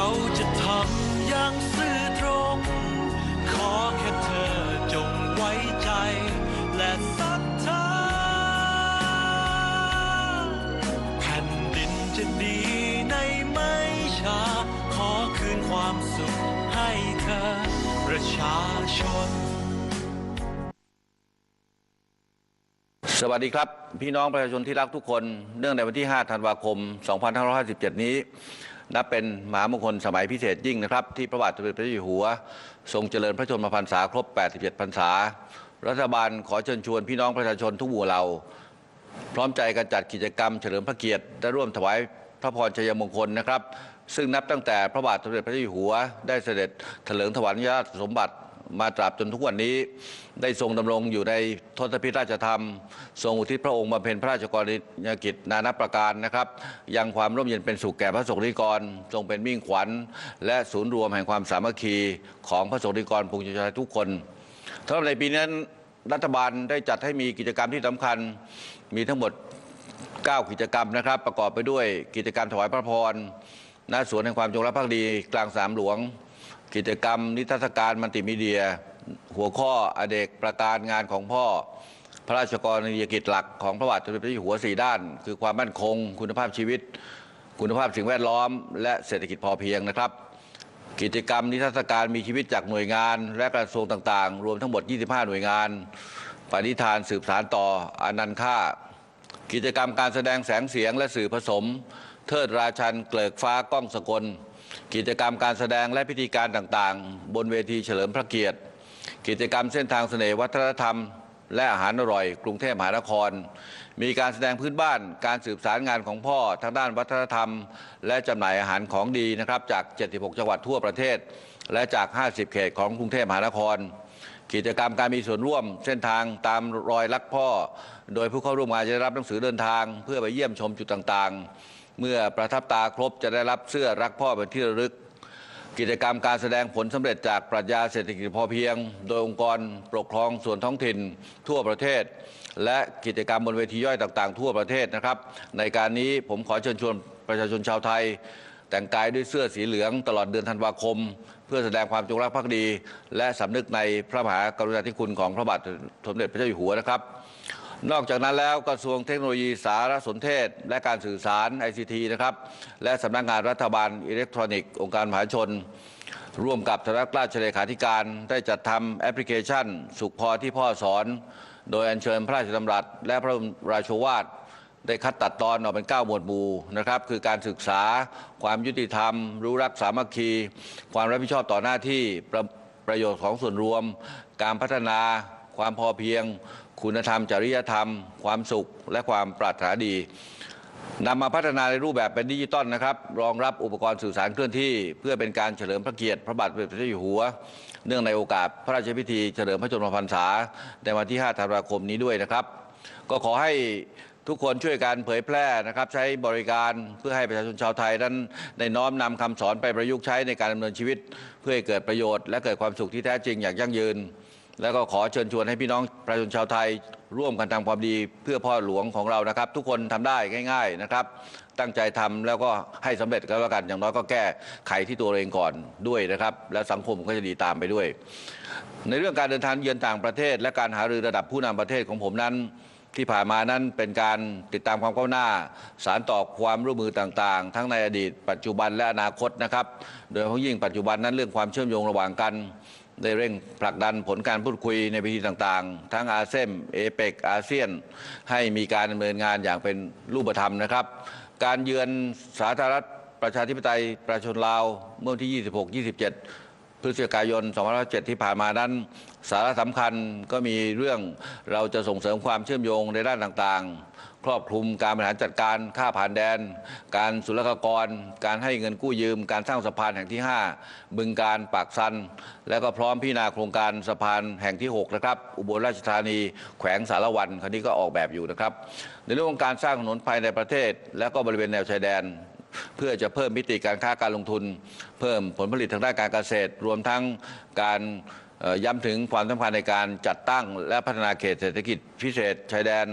เราจะทำอย่างซื่อตรง ขอแค่เธอจงไว้ใจ และศรัทธาแผ่นดินจะดีในไม่ช้า ขอคืนความสุขให้เธอ ประชาชน สวัสดีครับ พี่น้องประชาชนที่รักทุกคน เนื่องในวันที่ 5 ธันวาคม 2557 นี้ นับเป็นมหามงคลสมัยพิเศษยิ่งนะครับ ที่พระบาทสมเด็จพระเจ้าอยู่หัว ทรงเจริญพระชนมพรรษาครบ 87 พรรษา รัฐบาลขอเชิญชวนพี่น้องประชาชนทุกหมู่เหล่า พร้อมใจกันจัดกิจกรรมเฉลิมพระเกียรติและร่วมถวายพระพรชัยมงคลนะครับ ซึ่งนับตั้งแต่พระบาทสมเด็จพระเจ้าอยู่หัว ได้เสด็จเถลิงถวายราชสมบัติ มาตราบจนทุกวันนี้ ได้ทรงดำรงอยู่ในทศพิธราชธรรม ทรงอุทิศพระองค์บำเพ็ญพระราชกรณียกิจนานับประการนะครับ ยังความร่มเย็นเป็นสุขแก่พระสงฆ์นิกร ทรงเป็นมิ่งขวัญ และศูนย์รวมแห่งความสามัคคีของพระสงฆ์นิกรปวงชนชายทุกคนสำหรับในปีนั้นรัฐบาลได้จัดให้มีกิจกรรมที่สำคัญมีทั้งหมด 9 กิจกรรมนะครับ ประกอบไปด้วยกิจกรรมถวายพระพรณสวนแห่งความจงรักภักดีกลางสามหลวง กิจกรรมนิทรรศการมัลติมีเดีย หัวข้ออเด็กประการงานของพ่อ พระราชกรณียกิจหลักของพระบาทสมเด็จพระเจ้าอยู่หัวสี่ด้าน คือความมั่นคง คุณภาพชีวิต คุณภาพสิ่งแวดล้อม และเศรษฐกิจพอเพียงนะครับ กิจกรรมนิทรรศการมีชีวิตจากหน่วยงาน และกระทรวงต่างๆ รวมทั้งหมด 25 หน่วยงานปณิธานสืบสารต่ออนันต์ค่า กิจกรรมการแสดงแสงเสียงและสื่อผสม เทิดราชันเกลิกฟ้ากล้องสกล กิจกรรมการแสดงและพิธีการต่างๆ บนเวทีเฉลิมพระเกียรติ กิจกรรมเส้นทางเสน่ห์วัฒนธรรม และอาหารอร่อย กรุงเทพมหานคร มีการแสดงพื้นบ้านการสืบสารงานของพ่อทางด้านวัฒนธรรม และจำหน่ายอาหารของดีนะครับจาก 76 จังหวัดทั่วประเทศ และจาก 50 เขตของกรุงเทพมหานคร กิจกรรมการมีส่วนร่วม เส้นทางตามรอยลักพ่อ โดยผู้เข้าร่วมงานจะได้รับหนังสือเดินทาง เพื่อไปเยี่ยมชมจุดต่างๆ เมื่อประทับตาครบจะได้รับเสื้อรักพ่อเป็นที่ระลึก กิจกรรมการแสดงผลสำเร็จจากปรัชญาเศรษฐกิจพอเพียง โดยองค์กรปกครองส่วนท้องถิ่น ทั่วประเทศ และกิจกรรมบนเวทีย่อยต่างๆ ทั่วประเทศนะครับ ในการนี้ผมขอเชิญชวนประชาชนชาวไทย แต่งกายด้วยเสื้อสีเหลืองตลอดเดือนธันวาคม เพื่อแสดงความจงรักภักดี และสำนึกในพระมหากรุณาธิคุณของพระบาทสมเด็จพระเจ้าอยู่หัวนะครับ นอกจากนั้นแล้วกระทรวงเทคโนโลยีสารสนเทศ และการสื่อสาร ICT นะครับและสำนักงานรัฐบาลอิเล็กทรอนิกส์องค์การมหาชน ร่วมกับสำนักราชเลขาธิการได้จัดทำแอปพลิเคชัน สุขพอที่พ่อสอน โดยอัญเชิญพระราชดำรัส และพระรมราชวาทได้คัดตัดตอนออกเป็น 9 หมวดหมู่นะครับคือการศึกษาความยุติธรรม รู้รักสามัคคี ความรับผิดชอบต่อหน้าที่ประประโยชน์ของส่วนรวม การพัฒนาความพอเพียง คุณธรรม จริยธรรม ความสุข และความปรารถนาดีนำมาพัฒนาในรูปแบบเป็นดิจิตอลนะครับ รองรับอุปกรณ์สื่อสารเคลื่อนที่ เพื่อเป็นการเฉลิมพระเกียรติพระบาทสมเด็จพระเจ้าอยู่หัว เนื่องในโอกาสพระราชพิธีเฉลิมพระชนมพรรษา ในวันที่ 5 ธันวาคมนี้ด้วยนะครับ ก็ขอให้ทุกคนช่วยกันเผยแพร่นะครับ ใช้บริการเพื่อให้ประชาชนชาวไทยนั้นได้น้อมนำคำสอนไปประยุกต์ใช้ในการดำเนินชีวิต เพื่อให้เกิดประโยชน์และเกิดความสุขที่แท้จริงอย่างยั่งยืน แล้วก็ขอเชิญชวนให้พี่น้องประชาชนชาวไทย ร่วมกันทำความดีเพื่อพ่อหลวงของเรานะครับ ทุกคนทำได้ง่าย ๆนะครับ ตั้งใจทำแล้วก็ให้สำเร็จก็แล้วกัน อย่างน้อยก็แก้ไขที่ตัวเองก่อนด้วยนะครับ แล้วสังคมก็จะดีตามไปด้วย ในเรื่องการเดินทางเยือนต่างประเทศ และการหารือระดับผู้นำประเทศของผมนั้นที่ผ่านมานั้นเป็นการติดตามความก้าวหน้า สารต่อความร่วมมือต่างๆ ทั้งในอดีต ปัจจุบันและอนาคตนะครับ โดยเฉพาะยิ่งปัจจุบันนั้นเรื่องความเชื่อมโยงระหว่างกัน ได้เร่งผลักดันผลการพูดคุยในวิธีต่างๆ ทั้งอาเซียนเอเปกอาเซียน ให้มีการดำเนินงานอย่างเป็นรูปธรรมนะครับ การเยือนสาธารณรัฐประชาธิปไตยประชาชนลาวเมื่อวันที่ 26-27 พฤศจิกายน 2507 ที่ผ่านมานั้น สาระสำคัญก็มีเรื่องเราจะส่งเสริมความเชื่อมโยงในด้านต่างๆ ครอบคลุมการบริหารจัดการค่าผ่านแดน การศุลกากร การให้เงินกู้ยืม การสร้างสะพานแห่งที่ 5 บึงการปากซัน และก็พร้อมพิจารณาโครงการสะพานแห่งที่ 6 นะครับ อุบลราชธานี แขวงสารวันคันนี้ก็ออกแบบอยู่นะครับ ในเรื่องของการสร้างถนนภายในประเทศ และก็บริเวณแนวชายแดนเพื่อจะเพิ่มมิติการค้าการลงทุน เพิ่มผลผลิตทางด้านการเกษตร รวมทั้งการย้ำถึงความสำคัญในการจัดตั้ง และพัฒนาเขตเศรษฐกิจพิเศษชายแดน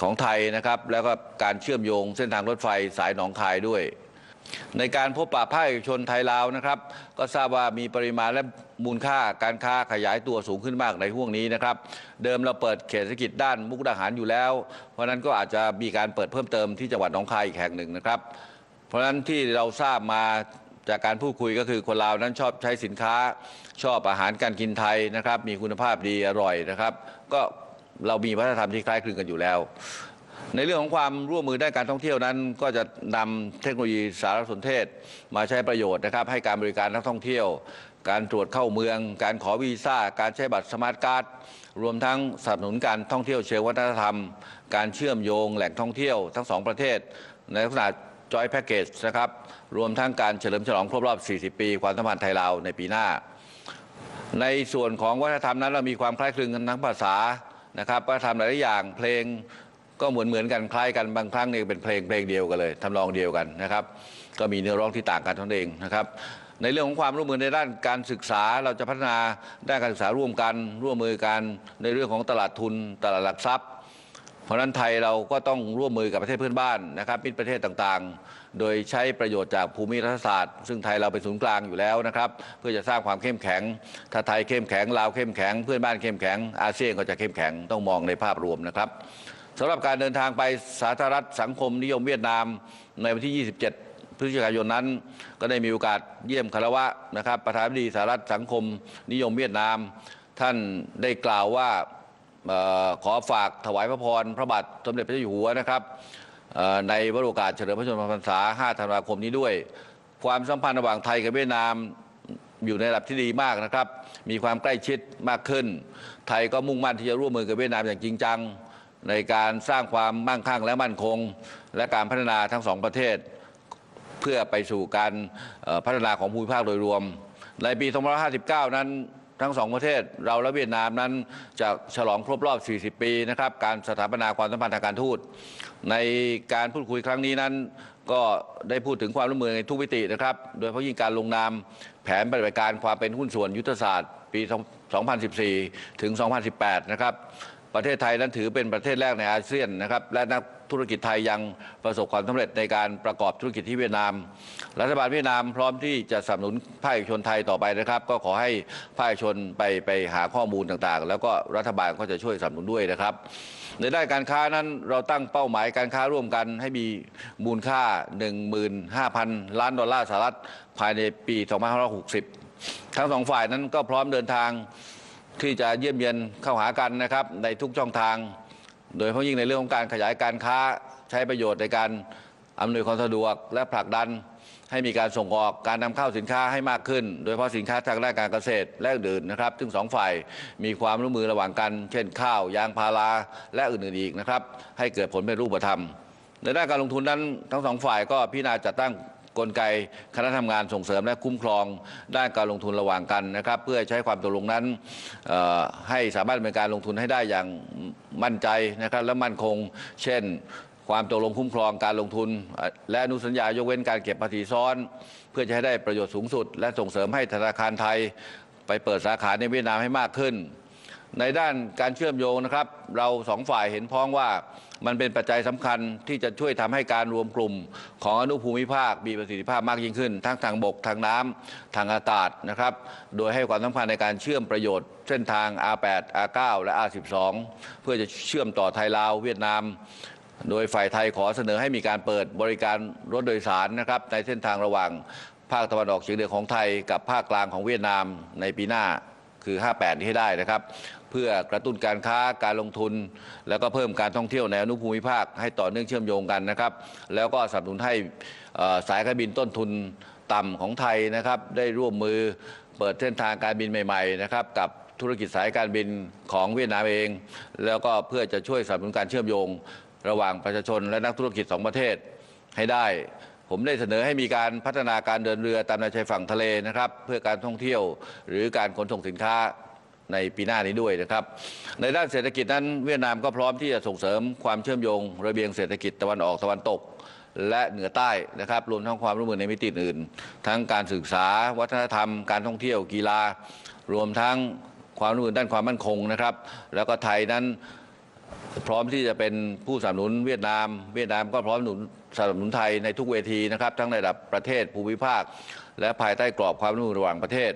ของไทยนะครับ แล้วก็การเชื่อมโยงเส้นทางรถไฟสายหนองคายด้วย ในการพบปะภาคเอกชนไทยลาวนะครับ ก็ทราบว่ามีปริมาณและมูลค่าการค้าขยายตัวสูงขึ้นมากในห่วงนี้นะครับ เดิมเราเปิดเขตเศรษฐกิจด้านมุกดาหารอยู่แล้ว เพราะนั้นก็อาจจะมีการเปิดเพิ่มเติมที่จังหวัดหนองคายอีกแห่งหนึ่งนะครับ เพราะฉะนั้นที่เราทราบมาจากการพูดคุยก็คือคนลาวนั้นชอบใช้สินค้า ชอบอาหารการกินไทยนะครับ มีคุณภาพดีอร่อยนะครับ ก็ เรามีวัฒนธรรมที่คล้ายคลึงกันอยู่แล้ว ในเรื่องของความร่วมมือด้านการท่องเที่ยวนั้น ก็จะนำเทคโนโลยีสารสนเทศ มาใช้ประโยชน์นะครับ ให้การบริการนักท่องเที่ยว การตรวจเข้าเมือง การขอวีซ่า การใช้บัตรสมาร์ทการ์ดรวมทั้งสนับสนุนการท่องเที่ยวเชิงวัฒนธรรม การเชื่อมโยงแหล่งท่องเที่ยวทั้งสองประเทศ ในลักษณะจอยแพ็กเกจนะครับ รวมทั้งการเฉลิมฉลองครบรอบ 40 ปี ความสัมพันธ์ไทยลาวในปีหน้า ในส่วนของวัฒนธรรมนั้นเรามีความคล้ายคลึงกันทั้งภาษา นะครับก็ทำหลายๆอย่างเพลงก็เหมือนเหมือนกันคล้ายกันบางครั้งเนี่ยเป็นเพลงเพลงเดียวกันเลยทำนองเดียวกันนะครับ ก็มีเนื้อร้องที่ต่างกันเท่านั้นเองนะครับ ในเรื่องของความร่วมมือในด้านการศึกษาเราจะพัฒนาด้านการศึกษาร่วมกันร่วมมือกันในเรื่องของตลาดทุนตลาดหลักทรัพย์ ราะนั้นไทยเราก็ต้องร่วมมือกับประเทศเพื่อนบ้านนะครับมิตรประเทศต่างๆ โดยใช้ประโยชน์จากภูมิรัฐศาสตร์ ซึ่งไทยเราเป็นศูนย์กลางอยู่แล้วนะครับเพื่อจะสร้างความเข้มแข็ง ถ้าไทยเข้มแข็งลาวเข้มแข็ง เพื่อนบ้านเข้มแข็งอาเซียนก็จะเข้มแข็งต้องมองในภาพรวมนะครับสำหรับการเดินทางไปสาธารณรัฐสังคมนิยมเวียดนามในวันที่ 27พฤศจิกายนนั้นก็ได้มีโอกาสเยี่ยมคารวะนะครับ ประธานาธิบดีสหรัฐสังคมนิยมเวียดนาม ท่านได้กล่าวว่า ขอฝากถวายพระพรพระบาทสมเด็จพระเจ้าอยู่หัวนะครับในวโรกาสเฉลิมพระชนมพรรษา 5 ธันวาคมนี้ด้วย ความสัมพันธ์ระหว่างไทยกับเวียดนามอยู่ในระดับที่ดีมากนะครับ มีความใกล้ชิดมากขึ้น ไทยก็มุ่งมั่นที่จะร่วมมือกับเวียดนามอย่างจริงจัง ในการสร้างความมั่งคั่งและมั่นคง และการพัฒนาทั้งสองประเทศ เพื่อไปสู่การพัฒนาของภูมิภาคโดยรวม ในปี 2559 นั้น ทั้งสองประเทศเราและเวียดนามนั้นจะฉลองครบรอบ 40 ปีนะครับการสถาปนาความสัมพันธ์ทางการทูต ในการพูดคุยครั้งนี้นั้น ก็ได้พูดถึงความร่วมมือในทุกมิตินะครับ โดยเฉพาะยิ่งการลงนามแผนปฏิบัติการความเป็นหุ้นส่วนยุทธศาสตร์ปี 2014 ถึง 2018 นะครับประเทศไทยนั้นถือเป็นประเทศแรกในอาเซียนนะครับและนัก ธุรกิจไทยยังประสบความสำเร็จในการประกอบธุรกิจที่เวียดนาม รัฐบาลเวียดนามพร้อมที่จะสนับสนุนภาคเอกชนไทยต่อไปนะครับ ก็ขอให้ภาคเอกชนไปไปหาข้อมูลต่างๆ แล้วก็รัฐบาลก็จะช่วยสนับสนุนด้วยนะครับ ในด้านการค้านั้นเราตั้งเป้าหมายการค้าร่วมกันให้มีมูลค่า 15,000 ล้านดอลลาร์สหรัฐภายในปี 2560 ทั้งสองฝ่ายนั้นก็พร้อมเดินทางที่จะเยี่ยมเยียนเข้าหากันนะครับในทุกช่องทาง โดยเฉพาะยิ่งในเรื่องของการขยายการค้าใช้ประโยชน์ในการอำนวยความสะดวกและผลักดัน ให้มีการส่งออกการนำเข้าสินค้าให้มากขึ้น โดยเฉพาะสินค้าทางด้านการเกษตรและอื่นๆนะครับ ซึ่งสองฝ่ายมีความร่วมมือระหว่างกัน เช่นข้าวยางพาราและอื่นๆอีกนะครับ ให้เกิดผลเป็นรูปธรรม ในด้านการลงทุนนั้นทั้งสองฝ่ายก็พิจารณาจัดตั้ง กลไกคณะทำงานส่งเสริมและคุ้มครองด้านการลงทุนระหว่างกันนะครับ เพื่อใช้ความตกลงนั้นให้สามารถดำเป็นการลงทุนให้ได้อย่างมั่นใจนะครับและมั่นคง เช่น ความตกลงคุ้มครองการลงทุน และอนุสัญญายกเว้นการเก็บภาษีซ้อน เพื่อจะให้ได้ประโยชน์สูงสุด และส่งเสริมให้ธนาคารไทย ไปเปิดสาขาในเวียดนามให้มากขึ้น ในด้านการเชื่อมโยงนะครับ เราสองฝ่ายเห็นพ้องว่ามันเป็นปัจจัยสำคัญที่จะช่วยทำให้การรวมกลุ่ม ของอนุภูมิภาคมีประสิทธิภาพมากยิ่งขึ้น ทั้งทางบกทางน้ำทางอากาศนะครับ โดยให้ความสำคัญในการเชื่อมประโยชน์ เส้นทาง R8 R9 และ R12 เพื่อจะเชื่อมต่อไทยลาวเวียดนาม โดยฝ่ายไทยขอเสนอให้มีการเปิดบริการรถโดยสารนะครับในเส้นทางระหว่างภาคตะวันออกเฉียงเหนือของไทยกับภาคกลางของเวียดนามในปีหน้าคือ 58 นี้ให้ได้นะครับ เพื่อกระตุ้นการค้าการลงทุน แล้วก็เพิ่มการท่องเที่ยวในอนุภูมิภาคให้ต่อเนื่องเชื่อมโยงกันนะครับ แล้วก็สนับสนุนให้สายการบินต้นทุนต่ำของไทยนะครับ ได้ร่วมมือเปิดเส้นทางการบินใหม่ๆนะครับกับธุรกิจสายการบินของเวียดนามเอง แล้วก็เพื่อจะช่วยสนับสนุนการเชื่อมโยง ระหว่างประชาชนและนักธุรกิจสองประเทศให้ได้ ผมได้เสนอให้มีการพัฒนาการเดินเรือตามแนวชายฝั่งทะเลนะครับ เพื่อการท่องเที่ยวหรือการขนส่งสินค้า ในปีหน้านี้ด้วยนะครับ ในด้านเศรษฐกิจนั้นเวียดนามก็พร้อมที่จะส่งเสริมความเชื่อมโยง ระเบียงเศรษฐกิจตะวันออกตะวันตก และเหนือใต้นะครับรวมทั้งความร่วมมือในมิติอื่น ทั้งการศึกษา วัฒนธรรม การท่องเที่ยวกีฬา รวมทั้งความร่วมมือด้านความมั่นคงนะครับ แล้วก็ไทยนั้นพร้อมที่จะเป็นผู้สนับสนุนเวียดนาม เวียดนามก็พร้อมหนุนสนับสนุนไทยในทุกเวทีนะครับ ทั้งในระดับประเทศภูมิภาค และภายใต้กรอบความร่วมมือระหว่างประเทศ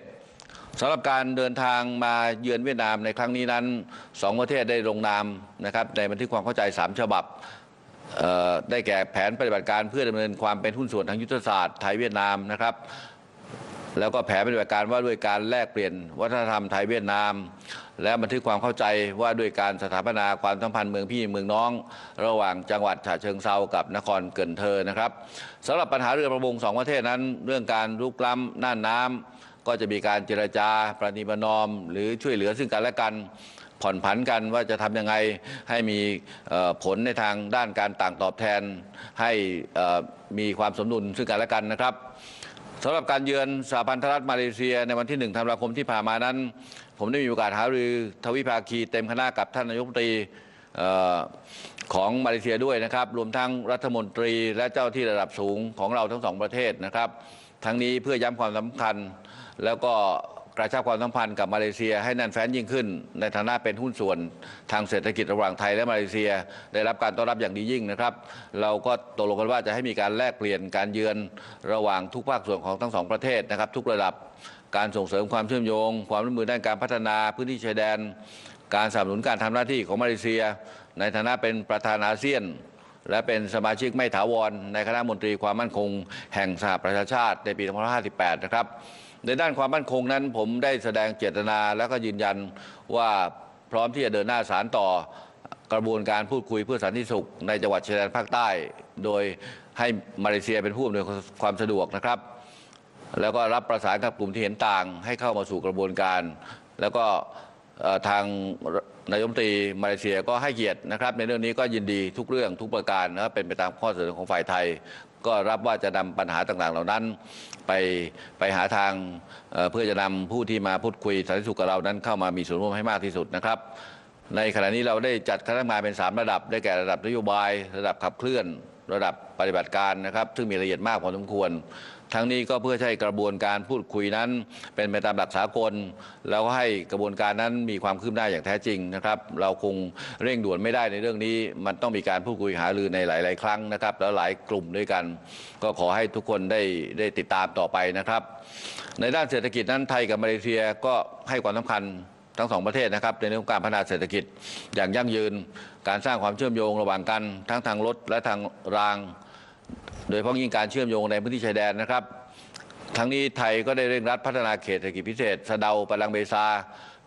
สำหรับการเดินทางมาเยือนเวียดนามในครั้งนี้นั้นสองประเทศได้ลงนามนะครับในบันทึกความเข้าใจ 3 ฉบับได้แก่แผนปฏิบัติการเพื่อดำเนินความเป็นหุ้นส่วนทางยุทธศาสตร์ไทยเวียดนามนะครับแล้วก็แผนปฏิบัติการว่าด้วยการแลกเปลี่ยนวัฒนธรรมไทยเวียดนาม และบันทึกความเข้าใจว่าด้วยการสถาปนาความสัมพันธ์เมืองพี่เมืองน้อง ระหว่างจังหวัดฉะเชิงเซากับนครเกินเทอนะครับสำหรับปัญหาเรือประมงสองประเทศนั้น เรื่องการลุกล้ำน่านน้ำ ก็จะมีการเจรจาประนีประนอม หรือช่วยเหลือซึ่งกันและกันผ่อนผันกันว่าจะทำยังไงให้มีผลในทางด้านการต่างตอบแทน ให้มีความสมดุลซึ่งกันและกันนะครับสำหรับการเยือนสหพันธรัฐมาเลเซียในวันที่ 1 ธันวาคมที่ผ่านมานั้น ผมได้มีโอกาสหารือทวิภาคีเต็มคณะกับท่านนายกรัฐมนตรีของมาเลเซียด้วยนะครับ รวมทั้งรัฐมนตรีและเจ้าที่ระดับสูงของเราทั้งสองประเทศนะครับ ทั้งนี้เพื่อย้ำความสำคัญ แล้วก็กระชับความสัมพันธ์กับมาเลเซียให้แน่นแฟ้นยิ่งขึ้น ในฐานะเป็นหุ้นส่วนทางเศรษฐกิจระหว่างไทยและมาเลเซีย ได้รับการต้อนรับอย่างดียิ่งนะครับ เราก็ตกลงกันว่าจะให้มีการแลกเปลี่ยนการเยือนระหว่างทุกภาคส่วนของทั้งสองประเทศนะครับ ทุกระดับการส่งเสริมความเชื่อมโยง ความร่วมมือด้านการพัฒนาพื้นที่ชายแดน การสนับสนุนการทำหน้าที่ของมาเลเซีย ในฐานะเป็นประธานอาเซียน และเป็นสมาชิกไม่ถาวร ในคณะมนตรีความมั่นคง แห่งสหประชาชาติในปี 2558 นะครับ ในด้านความมั่นคงนั้นผมได้แสดงเจตนาแล้วก็ยืนยันว่าพร้อมที่จะเดินหน้าสารต่อกระบวนการพูดคุยเพื่อสันติสุข ในจังหวัดชายแดนภาคใต้ โดยให้มาเลเซียเป็นผู้อำนวยความสะดวกนะครับ แล้วก็รับประสานกับกลุ่มที่เห็นต่างให้เข้ามาสู่กระบวนการ แล้วก็ ทางนายมตรีมาเลเซียก็ให้เกียรตินะครับ ในเรื่องนี้ก็ยินดีทุกเรื่องทุกประการนะครับเป็นไปตามข้อเสนอของฝ่ายไทย ก็รับว่าจะนำปัญหาต่างๆ เหล่านั้น ไปไปหาทางเเพื่อจะนำผู้ที่มาพูดคุยสันติสุขกับเรานั้นเข้ามามีส่วนร่วมให้มากที่สุดนะครับ ในขณะนี้เราได้จัดคณะทำงานเป็น 3 ระดับได้แก่ระดับนโยบาย ระดับขับเคลื่อน ระดับปฏิบัติการนะครับ ซึ่งมีรายละเอียดมากพอสมควร ทั้งนี้ก็เพื่อให้กระบวนการพูดคุยนั้น เป็นไปตามหลักสากล แล้วก็ให้กระบวนการนั้นมีความคืบหน้าอย่างแท้จริงนะครับ เราคงเร่งด่วนไม่ได้ในเรื่องนี้ มันต้องมีการพูดคุยหารือในหลาย ๆ ครั้งนะครับ แล้วหลายกลุ่มด้วยกัน ก็ขอให้ทุกคนได้ได้ติดตามต่อไปนะครับ ในด้านเศรษฐกิจนั้นไทยกับมาเลเซียก็ให้ความสำคัญ ทั้งสองประเทศนะครับในเรื่องของการพัฒนาเศรษฐกิจอย่างยั่งยืน การสร้างความเชื่อมโยงระหว่างกันทั้งทางรถและทางราง โดยเฉพาะยิ่งการเชื่อมโยงในพื้นที่ชายแดนนะครับทั้งนี้ไทยก็ได้เร่งรัดพัฒนาเขตเศรษฐกิจพิเศษสะเดาปลังเบซา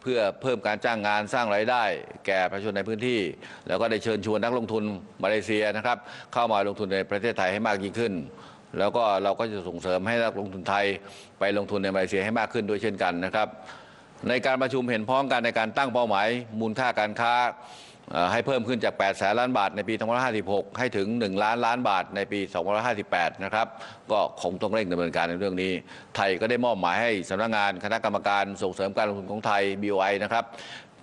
เพื่อเพิ่มการจ้างงานสร้างรายได้ แก่ประชาชนในพื้นที่ แล้วก็ได้เชิญชวนนักลงทุนมาเลเซียนะครับเข้ามาลงทุนในประเทศไทยให้มากยิ่งขึ้น แล้วก็เราก็จะส่งเสริมให้นักลงทุนไทยไปลงทุนในมาเลเซียให้มากขึ้นด้วยเช่นกันนะครับ ในการประชุมเห็นพ้องกันในการตั้งเป้าหมาย มูลค่าการค้าให้เพิ่มขึ้นจาก 8 แสนล้านบาทในปี 2556 ให้ถึง 1 ล้านล้านบาทในปี 2558 นะครับ ก็คงต้องเร่งดำเนินการในเรื่องนี้ ไทยก็ได้มอบหมายให้สำนักงานคณะกรรมการส่งเสริมการลงทุนของไทย BOI นะครับ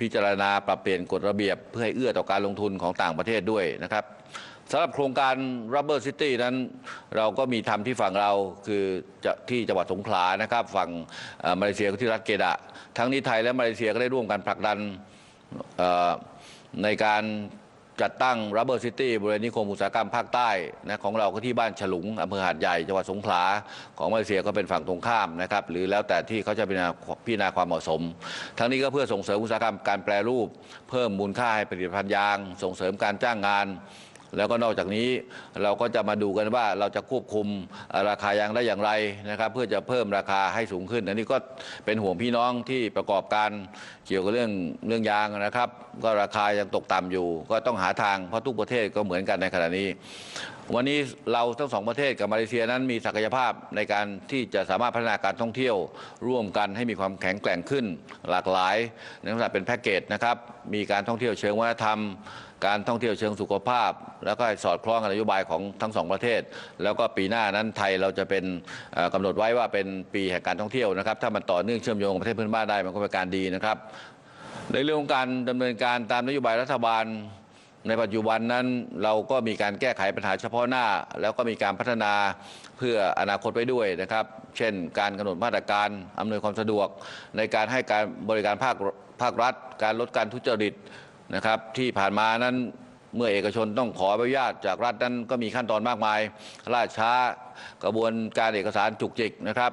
พิจารณาปรับเปลี่ยนกฎระเบียบเพื่อให้เอื้อต่อการลงทุนของต่างประเทศด้วยนะครับ สำหรับโครงการ Rubber City นั้น เราก็มีทำที่ฝั่งเราคือจะที่จังหวัดสงขลานะครับ ฝั่งมาเลเซียที่รัฐเกดะ ทั้งนี้ไทยและมาเลเซียก็ได้ร่วมกันผลักดันในการจัดตั้ง Rubber City บริเวณนิคมอุตสาหกรรมภาคใต้นะของเราก็ที่บ้านฉลุงอำเภอหาดใหญ่จังหวัดสงขลาของมาเลเซียก็เป็นฝั่งตรงข้ามนะครับหรือแล้วแต่ที่เขาจะพิจารณาพิจารณาความเหมาะสม ทั้งนี้ก็เพื่อส่งเสริมอุตสาหกรรมการแปรรูป เพิ่มมูลค่าให้ผลิตภัณฑ์ยาง ส่งเสริมการจ้างงาน แล้วก็นอกจากนี้เราก็จะมาดูกันว่าเราจะควบคุมราคายางได้อย่างไรนะครับ เพื่อจะเพิ่มราคาให้สูงขึ้น อันนี้ก็เป็นห่วงพี่น้องที่ประกอบการเกี่ยวกับเรื่องเรื่องยางนะครับ ก็ราคายังตกต่ำอยู่ ก็ต้องหาทางเพราะทุกประเทศก็เหมือนกันในขณะนี้ วันนี้เราทั้งสองประเทศกับมาเลเซียนั้นมีศักยภาพในการที่จะสามารถพัฒนาการท่องเที่ยว ร่วมกันให้มีความแข็งแกร่งขึ้นหลากหลายในลักษณะเป็นแพ็กเกจนะครับมีการท่องเที่ยวเชิงวัฒนธรรม การท่องเที่ยวเชิงสุขภาพ แล้วก็สอดคล้องกับนโยบายของทั้งสองประเทศ แล้วก็ปีหน้านั้นไทยเราจะเป็นเอ่อกำหนดไว้ว่าเป็นปีแห่งการท่องเที่ยวนะครับ ถ้ามันต่อเนื่องเชื่อมโยงกับประเทศเพื่อนบ้านได้มันก็เป็นการดีนะครับ ในเรื่องของการดำเนินการตามนโยบายรัฐบาลในปัจจุบันนั้นเราก็มีการแก้ไขปัญหาเฉพาะหน้า แล้วก็มีการพัฒนาเพื่ออนาคตไว้ด้วยนะครับ เช่น การกำหนดมาตรการอำนวยความสะดวก ในการให้การบริการภาคภาครัฐ การลดการทุจริต นะครับที่ผ่านมานั้นเมื่อเอกชนต้องขออนุญาตจากรัฐนั้นก็มีขั้นตอนมากมายล่าช้ากระบวนการเอกสารจุกจิกนะครับ